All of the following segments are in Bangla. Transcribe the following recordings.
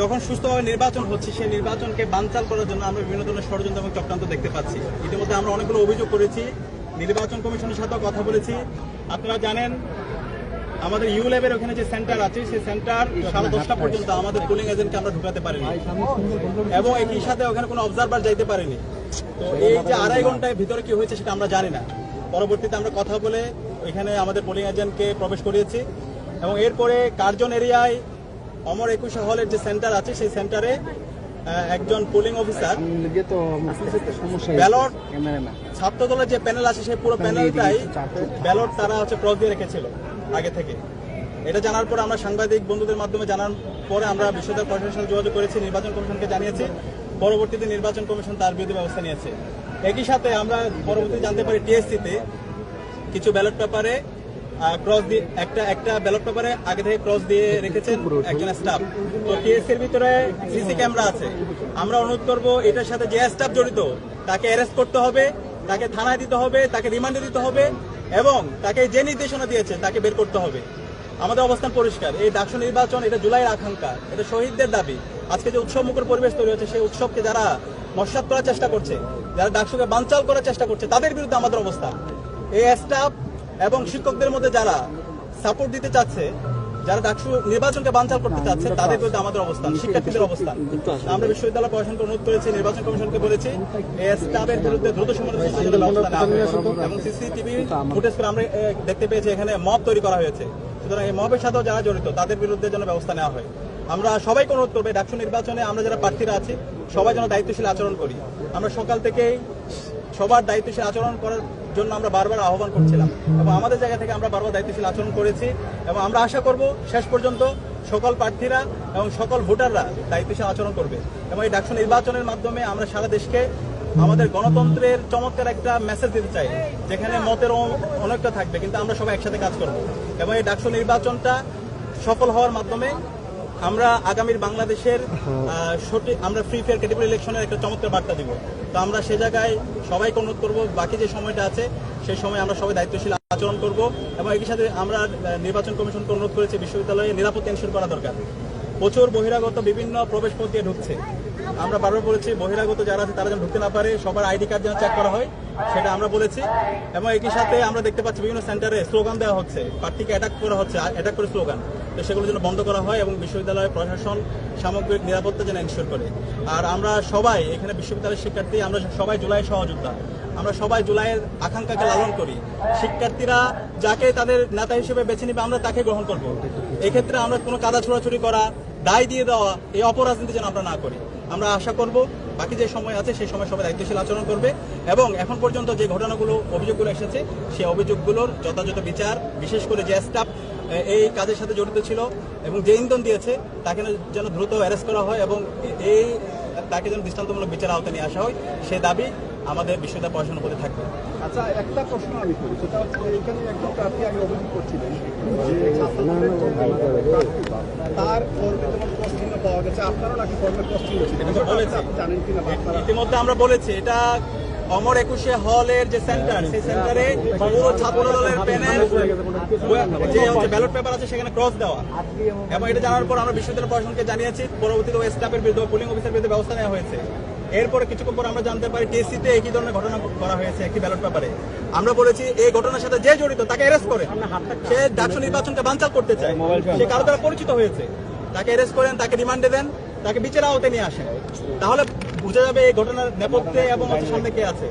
যখন সুস্থভাবে নির্বাচন হচ্ছে, সেই নির্বাচনকে বানচাল করার জন্য আমরা বিভিন্ন ধরনের ষড়যন্ত্র এবং চক্রান্ত দেখতে পাচ্ছি। ইতিমধ্যে আমরা অনেকগুলো অভিযোগ করেছি, নির্বাচন কমিশনের সাথেও কথা বলেছি। আপনারা জানেন, আমাদের ইউ ল্যাবের ওখানে যে সেন্টার আছে, সেই সেন্টার সাড়ে দশটা পর্যন্ত আমাদের পোলিং এজেন্টকে আমরা ঢুকাতে পারিনি। এবং একই সাথে ওখানে কোনো অবজারভার যাইতে পারেনি। তো এই যে আড়াই ঘন্টায় ভিতরে কি হয়েছে সেটা আমরা জানি না। পরবর্তীতে আমরা কথা বলে এখানে আমাদের পোলিং এজেন্টকে প্রবেশ করিয়েছি। এবং এরপরে কার্জন এরিয়ায় অমর একুশে হলের যে সেন্টার আছে সেই সেন্টারে একজন পোলিং অফিসার ব্যালট ছাত্র দলের যে প্যানেল আছে সেই পুরো প্যানেলটাই ব্যালট তারা হচ্ছে ক্রস দিয়ে রেখেছিল আগে থেকে। এটা জানার পর আমরা সাংবাদিক বন্ধুদের মাধ্যমে জানার পরে আমরা বিশ্ববিদ্যালয় প্রশাসনের সাথে যোগাযোগ করেছি নির্বাচন কমিশনকে জানিয়েছি। পরবর্তীতে নির্বাচন কমিশন তার বিরুদ্ধে ব্যবস্থা নিয়েছে। একই সাথে আমরা পরবর্তীতে জানতে পারি টিএসসিতে কিছু ব্যালট পেপারে ক্রস দিয়ে একটা একটা ব্যালট পেপারে আগে থেকে ক্রস দিয়ে রেখেছেন একজন স্টাফ তো ভিতরে সিসি ক্যামেরা আছে। আমরা অনুরোধ করব, এটার সাথে যে স্টাফ জড়িত, তাকে অ্যারেস্ট করতে হবে, তাকে থানায় দিতে হবে, তাকে রিমান্ডে দিতে হবে এবং তাকে যে নির্দেশনা দিয়েছে তাকে বের করতে হবে। আমাদের অবস্থান পরিষ্কার। এই ডাকসু নির্বাচন, এটা জুলাইয়ের আকাঙ্ক্ষা। এটা শহীদদের দাবি। আজকে যে উৎসব মুখর পরিবেশ তৈরি হচ্ছে, সেই উৎসবকে যারা নস্বাত করার চেষ্টা করছে, যারা ডাকসুকে বানচাল করার চেষ্টা করছে, তাদের বিরুদ্ধে আমাদের অবস্থান এই স্টাফ এবং শিক্ষকদের মধ্যে যারা সাপোর্ট দিতে চাচ্ছে, যারা ডাকসু নির্বাচনকে বানচাল করতে চাচ্ছে, তাদের বিরুদ্ধে আমাদের অবস্থান, শিক্ষার্থীদের অবস্থান। আমরা বিশ্ববিদ্যালয় প্রশাসনকে অনুরোধ করেছি নির্বাচন কমিশনকে বলেছি স্টাফের বিরুদ্ধে দ্রুত। এবং সিসিটিভি ফুটেজ করে আমরা দেখতে পেয়েছি এখানে মব তৈরি করা হয়েছে। সুতরাং এই মবের সাথেও যারা জড়িত, তাদের বিরুদ্ধে যেন ব্যবস্থা নেওয়া হয়। আমরা সবাইকে অনুরোধ করব ডাকসু নির্বাচনে আমরা যারা প্রার্থীরা আছি, সবাই যেন দায়িত্বশীল আচরণ করি। আমরা সকাল থেকেই সবার দায়িত্বশীল আচরণ করার জন্য আমরা বারবার আহ্বান করছিলাম। এবং আমাদের জায়গা থেকে আমরা বারবার দায়িত্বশীল আচরণ করেছি এবং আমরা আশা করব শেষ পর্যন্ত সকল প্রার্থীরা এবং সকল ভোটাররা দায়িত্বশীল আচরণ করবে। এবং এই ডাকসু নির্বাচনের মাধ্যমে আমরা সারা দেশকে আমাদের গণতন্ত্রের চমৎকার একটা মেসেজ দিতে চাই, যেখানে মতের অনেকটা থাকবে, কিন্তু আমরা সবাই একসাথে কাজ করব। এবং এই ডাকসু নির্বাচনটা সফল হওয়ার মাধ্যমে আমরা আগামীর বাংলাদেশের সঠিক, আমরা ফ্রি ফেয়ার ক্যাটেগরি ইলেকশনের একটা চমৎকার বার্তা দিব। তো আমরা সে জায়গায় সবাইকে অনুরোধ করব, বাকি যে সময়টা আছে সেই সময় আমরা সবাই দায়িত্বশীল আচরণ করব এবং একই সাথে আমরা নির্বাচন কমিশনকে অনুরোধ করেছি বিশ্ববিদ্যালয়ে নিরাপত্তা এনশোর করা দরকার। প্রচুর বহিরাগত বিভিন্ন প্রবেশ পথ দিয়ে ঢুকছে। আমরা বারবার বলেছি, বহিরাগত যারা আছে তারা যেন ঢুকতে না পারে, সবার আইডি কার্ড যেন চেক করা হয়, সেটা আমরা বলেছি। এবং একই সাথে আমরা দেখতে পাচ্ছি বিভিন্ন সেন্টারে স্লোগান দেওয়া হচ্ছে, প্রার্থীকে অ্যাটাক করা হচ্ছে অ্যাটাক করে স্লোগান তো সেগুলো যেন বন্ধ করা হয় এবং বিশ্ববিদ্যালয়ের প্রশাসন সামগ্রিক নিরাপত্তা যেন এনশিওর করে। আর আমরা সবাই এখানে বিশ্ববিদ্যালয়ের শিক্ষার্থী, আমরা সবাই জুলাই সহযোদ্ধা। আমরা সবাই জুলাইয়ের আকাঙ্ক্ষাকে লালন করি। শিক্ষার্থীরা যাকে তাদের নেতা হিসেবে বেছে নিবে, আমরা তাকে গ্রহণ করব। এক্ষেত্রে আমরা কোনো কাদা ছোড়াছুড়ি করা, দায় দিয়ে দেওয়া, এই অপরাজনীতি যেন আমরা না করি। আমরা আশা করব বাকি যে সময় আছে সেই সময় সবাই দায়িত্বশীল আচরণ করবে এবং এখন পর্যন্ত যে ঘটনাগুলো অভিযোগগুলো এসেছে সেই অভিযোগগুলোর যথাযথ বিচার বিশেষ করে যে স্টাফ এই কাজের সাথে জড়িত ছিল এবং যে ইন্ধন দিয়েছে তাকে যেন দ্রুত অ্যারেস্ট করা হয় এবং এই তাকে যেন দৃষ্টান্তমূলক বিচার আওতায় নিয়ে আসা হয় সে দাবি আমাদের বিশ্ববিদ্যালয় পড়াশোনা করে থাকবে। আচ্ছা একটা প্রশ্ন আমি করি সেটা হচ্ছে এখানে একজন প্রার্থী আমি অভিযোগ করছিলেন যে ইতিমধ্যে আমরা বলেছি এটা অমর একুশে হলের যে সেন্টার সেই সেন্টারে পুরো ছাত্র দলের প্যানেল যে ব্যালট পেপার আছে সেখানে ক্রস দেওয়া। এবং এটা জানার পর আমরা বিশ্ববিদ্যালয় প্রশাসনকে জানিয়েছি পরবর্তীতে ওই স্টাফের বিরুদ্ধে পোলিং অফিসার বিরুদ্ধে ব্যবস্থা নেওয়া হয়েছে। এরপরে কিছুক্ষণ পর আমরা জানতে পারি টিএসসিতে একই ধরনের ঘটনা করা হয়েছে একটি ব্যালট পেপারে আমরা বলেছি এই ঘটনার সাথে যে জড়িত তাকে অ্যারেস্ট করে। সে ডাকসু নির্বাচনকে বানচাল করতে চায়। সে কারও দ্বারা পরিচিত হয়েছে। তাকে অ্যারেস্ট করেন, তাকে রিমান্ডে দেন, তাকে বিচার আওতায় নিয়ে আসেন। তাহলে বোঝা যাবে এই ঘটনার নেপথ্যে এবং সামনে কে আছে।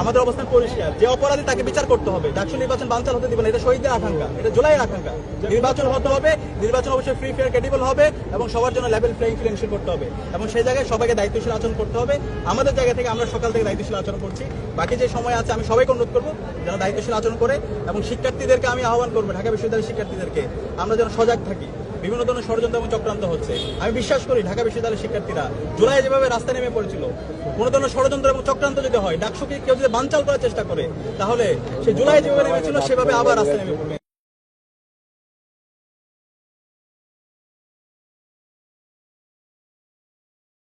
আমাদের অবস্থান পরিষ্কার। যে অপরাধী তাকে বিচার করতে হবে, ডাকসু নির্বাচন বানচাল হতে দিবেন এটা শহীদদের আকাঙ্ক্ষা, এটা জুলাইয়ের আকাঙ্ক্ষা। নির্বাচন হতে হবে, নির্বাচন অবশ্যই ফ্রি ফেয়ার ক্রেডিবল হবে এবং সবার জন্য লেভেল প্লেইং ফিল্ড এনশিওর করতে হবে। এবং সেই জায়গায় সবাইকে দায়িত্বশীল আচরণ করতে হবে। আমাদের জায়গা থেকে আমরা সকাল থেকে দায়িত্বশীল আচরণ করছি। বাকি যে সময় আছে, আমি সবাইকে অনুরোধ করব যেন দায়িত্বশীল আচরণ করে এবং শিক্ষার্থীদেরকে আমি আহ্বান করব, ঢাকা বিশ্ববিদ্যালয়ের শিক্ষার্থীদেরকে। আমরা যেন সজাগ থাকি। বিভিন্ন ধরনের ষড়যন্ত্র এবং চক্রান্ত হচ্ছে। আমি বিশ্বাস করি ঢাকা বিশ্ববিদ্যালয়ের শিক্ষার্থীরা জুলাই যেভাবে রাস্তায় নেমে পড়েছিল, কোনো ধরনের ষড়যন্ত্র এবং চক্রান্ত যদি হয়, ডাকসুকে কেউ যদি বানচাল করার চেষ্টা করে, তাহলে সে জুলাই যেভাবে নেমেছিল, সেভাবে আবার রাস্তায় নেমে পড়বে।